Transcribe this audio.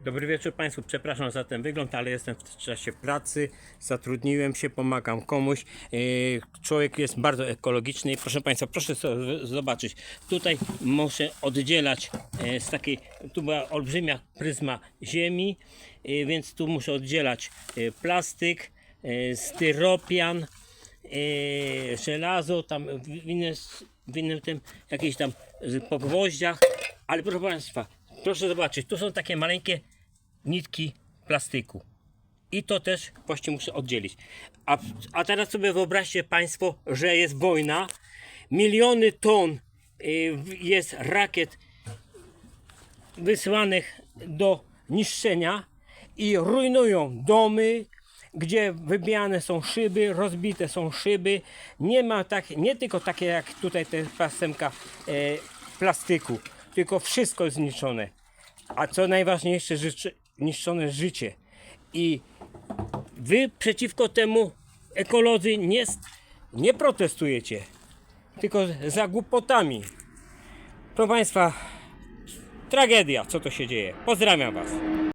Dobry wieczór Państwu, przepraszam za ten wygląd, ale jestem w czasie pracy, zatrudniłem się, pomagam komuś. Yy, Człowiek jest bardzo ekologiczny. Proszę Państwa, proszę zobaczyć. Tutaj muszę oddzielać e, z takiej, tu była olbrzymia pryzma ziemi, e, więc tu muszę oddzielać e, plastyk, e, styropian, e, żelazo, tam w innym, w innym tym, jakieś tam po gwoździach, ale proszę Państwa, proszę zobaczyć, tu są takie maleńkie nitki plastyku. I to też właśnie muszę oddzielić. A, a teraz sobie wyobraźcie Państwo, że jest wojna, miliony ton y, jest rakiet wysłanych do niszczenia i rujnują domy, gdzie wybijane są szyby, rozbite są szyby. Nie ma tak, nie tylko takie jak tutaj te pasemka e, plastyku, tylko wszystko zniszczone. A co najważniejsze, życie, niszczone życie. I wy przeciwko temu ekolodzy nie, nie protestujecie, tylko za głupotami. Proszę Państwa, tragedia, co to się dzieje. Pozdrawiam Was.